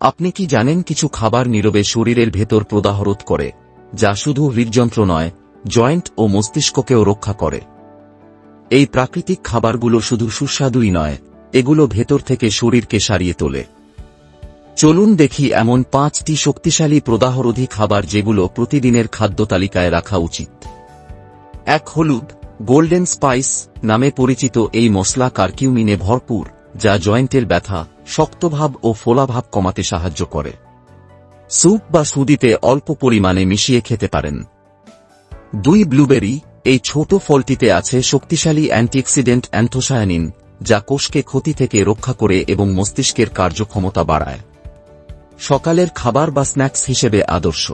আপনি কি জানেন কিছু খাবার নীরবে শরীরের ভেতর প্রদাহরোধ করে, যা শুধু হৃদযন্ত্র নয়, জয়েন্ট ও মস্তিষ্ককেও রক্ষা করে? এই প্রাকৃতিক খাবারগুলো শুধু সুস্বাদুই নয়, এগুলো ভেতর থেকে শরীরকে সারিয়ে তোলে। চলুন দেখি এমন পাঁচটি শক্তিশালী প্রদাহরোধী খাবার যেগুলো প্রতিদিনের খাদ্য তালিকায় রাখা উচিত। এক হলুদ, গোল্ডেন স্পাইস নামে পরিচিত এই মশলা কার্কিউমিনে ভরপুর। যা জয়েন্টের ব্যথা, শক্তভাব ও ফোলাভাব কমাতে সাহায্য করে। স্যুপ বা সুদিতে অল্প পরিমাণে মিশিয়ে খেতে পারেন। দুই ব্লুবেরি, এই ছোট ফলটিতে আছে শক্তিশালী অ্যান্টিঅক্সিডেন্ট অ্যান্থোসায়ানিন, যা কোষকে ক্ষতি থেকে রক্ষা করে এবং মস্তিষ্কের কার্যক্ষমতা বাড়ায়। সকালের খাবার বা স্ন্যাক্স হিসেবে আদর্শ।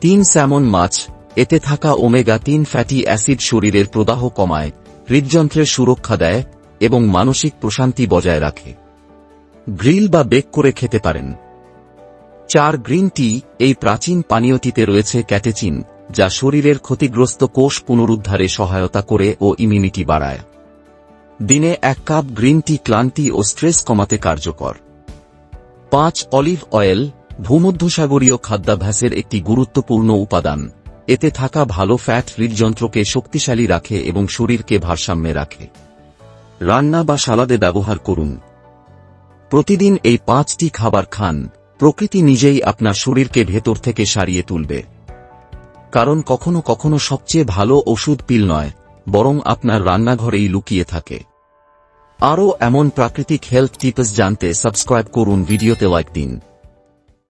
তিন স্যামন মাছ, এতে থাকা ওমেগা তিন ফ্যাটি অ্যাসিড শরীরের প্রদাহ কমায়, হৃদযন্ত্রের সুরক্ষা দেয় এবং মানসিক প্রশান্তি বজায় রাখে। গ্রিল বা বেক করে খেতে পারেন। চার গ্রিন টি এই প্রাচীন পানীয়টিতে রয়েছে ক্যাটেচিন, যা শরীরের ক্ষতিগ্রস্ত কোষ পুনরুদ্ধারে সহায়তা করে ও ইমিউনিটি বাড়ায়। দিনে এক কাপ গ্রিন টি ক্লান্তি ও স্ট্রেস কমাতে কার্যকর। পাঁচ অলিভ অয়েল, ভূমধ্যসাগরীয় খাদ্যাভ্যাসের একটি গুরুত্বপূর্ণ উপাদান। এতে থাকা ভালো ফ্যাট হৃদযন্ত্রকে শক্তিশালী রাখে এবং শরীরকে ভারসাম্যে রাখে। রান্না বা সালাদে ব্যবহার করুন। প্রতিদিন এই পাঁচটি খাবার খান, প্রকৃতি নিজেই আপনার শরীরকে ভেতর থেকে সারিয়ে তুলবে। কারণ কখনো কখনো সবচেয়ে ভালো ওষুধ পিল নয়, বরং আপনার রান্নাঘরেই লুকিয়ে থাকে। আরও এমন প্রাকৃতিক হেলথ টিপস জানতে সাবস্ক্রাইব করুন ভিডিওতে লাইক দিন।